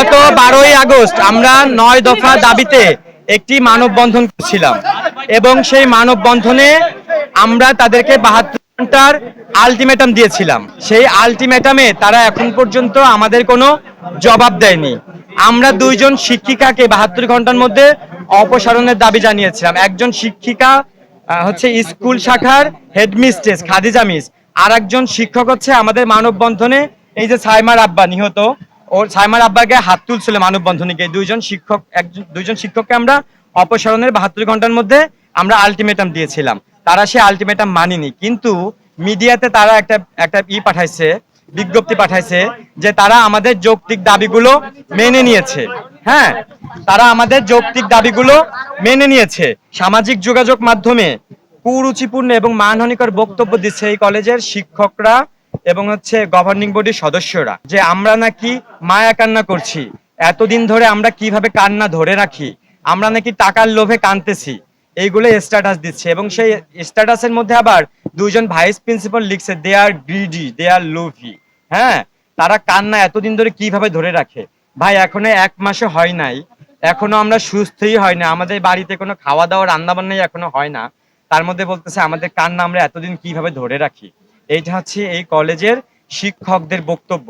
গত বারোই আগস্ট আমরা নয় দফা দাবিতে একটি মানববন্ধন ছিলাম এবং সেই মানববন্ধনে আমরা তাদেরকে বাহাত্তর ঘণ্টার আলটিমেটাম দিয়েছিলাম। সেই আলটিমেটামে তারা এখন পর্যন্ত আমাদের কোনো জবাব দেয়নি। আমরা দুইজন শিক্ষিকাকে বাহাত্তর ঘণ্টার মধ্যে অপসারণের দাবি জানিয়েছিলাম। একজন শিক্ষিকা হচ্ছে স্কুল শাখার হেডমিস্ট্রেস খাদিজা মিস। আর একজন শিক্ষক হচ্ছে আমাদের মানববন্ধনে এই যে সাইমার আব্বা নিহত। ওর সাইমার আব্বাকে হাত তুলছিল মানববন্ধনে গিয়ে দুইজন শিক্ষক, একজন দুইজন শিক্ষককে আমরা অপসারণের বাহাত্তর ঘণ্টার মধ্যে আমরা আলটিমেটাম দিয়েছিলাম। তারা সে আলটিমেটাম মানিনি। কিন্তু মিডিয়াতে তারা একটা একটা ই পাঠাইছে, বিজ্ঞপ্তি পাঠাইছে যে তারা আমাদের যৌক্তিক দাবিগুলো মেনে নিয়েছে। হ্যাঁ তারা আমাদের যৌক্তিক দাবিগুলো মেনে নিয়েছে। সামাজিক যোগাযোগ মাধ্যমে কুরুচিপূর্ণ এবং মানহানিকর বক্তব্য দিচ্ছে এই কলেজের শিক্ষকরা এবং হচ্ছে গভর্নিং বডির সদস্যরা যে আমরা নাকি মায়া কান্না করছি। এতদিন ধরে আমরা কীভাবে কান্না ধরে রাখি? আমরা নাকি টাকার লোভে কানতেছি এইগুলো স্ট্যাটাস দিচ্ছে এবং সেই স্ট্যাটাসের মধ্যে আবার দুইজন ভাইস প্রিন্সিপাল লিখছে দে আর গ্রিডি দে আর লোভি হ্যাঁ তারা কান্না এতদিন ধরে কীভাবে ধরে রাখে? ভাই, এখনও এক মাসে হয় নাই। এখনও আমরা সুস্থই হয় না। আমাদের বাড়িতে কোনো খাওয়া দাওয়া রান্না বান্নাই এখনও হয় না। তার মধ্যে বলতেছে, আমাদের কান্না আমরা এতদিন কীভাবে ধরে রাখি? এইটা হচ্ছে এই কলেজের শিক্ষকদের বক্তব্য।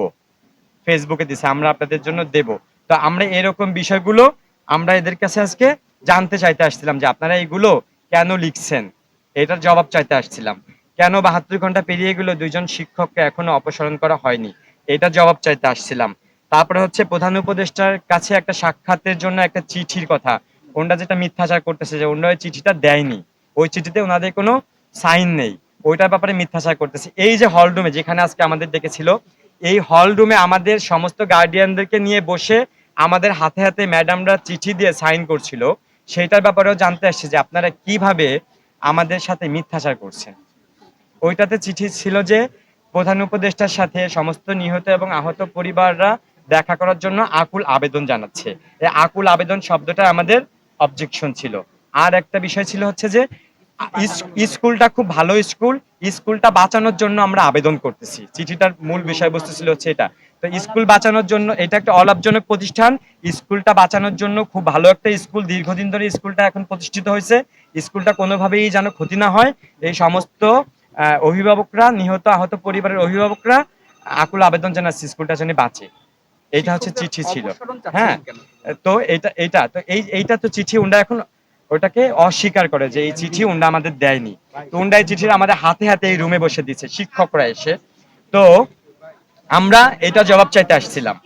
ফেসবুকে দিছে, আমরা আপনাদের জন্য দেব। তো আমরা এরকম বিষয়গুলো আমরা এদের কাছে আজকে জানতে চাইতে আসছিলাম যে আপনারা এগুলো কেন লিখছেন? এটার জবাব চাইতে আসছিলাম। কেন বাহাত্তর ঘণ্টা পেরিয়ে গেল, দুইজন শিক্ষককে এখনও অপসারণ করা হয়নি? এটার জবাব চাইতে আসছিলাম। তারপরে হচ্ছে প্রধান উপদেষ্টার কাছে একটা সাক্ষাতের জন্য একটা চিঠির কথা। ওনারা যেটা মিথ্যাচার করতেছে যে ওনারা ওই চিঠিটা দেয়নি। ওই চিঠিতে ওনাদের কোনো সাইন নেই। ওইটার ব্যাপারে মিথ্যাচার করতেছে। এই যে হল রুমে যেখানে আজকে আমাদের ডেকেছিল, এই হল রুমে আমাদের সমস্ত গার্ডিয়ানদেরকে নিয়ে বসে আমাদের হাতে হাতে ম্যাডামরা চিঠি দিয়ে সাইন করছিল। সেইটার ব্যাপারেও জানতে আসছে যে আপনারা কীভাবে আমাদের সাথে মিথ্যাচার করছেন। ওইটাতে চিঠি ছিল যে প্রধান উপদেষ্টার সাথে সমস্ত নিহত এবং আহত পরিবাররা দেখা করার জন্য আকুল আবেদন জানাচ্ছে। আকুল আবেদন শব্দটা আমাদের অবজেকশন ছিল। আর একটা বিষয় ছিল হচ্ছে যে স্কুলটা খুব ভালো স্কুল স্কুলটা বাঁচানোর জন্য আমরা আবেদন করতেছি। চিঠিটার মূল বিষয়বস্তু ছিল হচ্ছে এটা। তো স্কুল বাঁচানোর জন্য এটা একটা অলাভজনক প্রতিষ্ঠান। স্কুলটা বাঁচানোর জন্য খুব ভালো একটা স্কুল দীর্ঘদিন ধরে স্কুলটা এখন প্রতিষ্ঠিত হয়েছে। স্কুলটা কোনোভাবেই যেন ক্ষতি না হয়। এই সমস্ত আহ, অভিভাবকরা নিহত আহত পরিবারের অভিভাবকরা আকুল আবেদন জানাচ্ছে স্কুলটা যেন বাঁচে। এইটা হচ্ছে চিঠি ছিল। হ্যাঁ। তো এটা এইটা তো এই এইটা তো চিঠি উন্ডা এখন ওটাকে অস্বীকার করে যে এই চিঠি উন্ডা আমাদের দেয়নি। তো উন্ডা এই চিঠি আমাদের হাতে হাতে এই রুমে বসে দিচ্ছে, শিক্ষকরা এসে। তো আমরা এটা জবাব চাইতে আসছিলাম।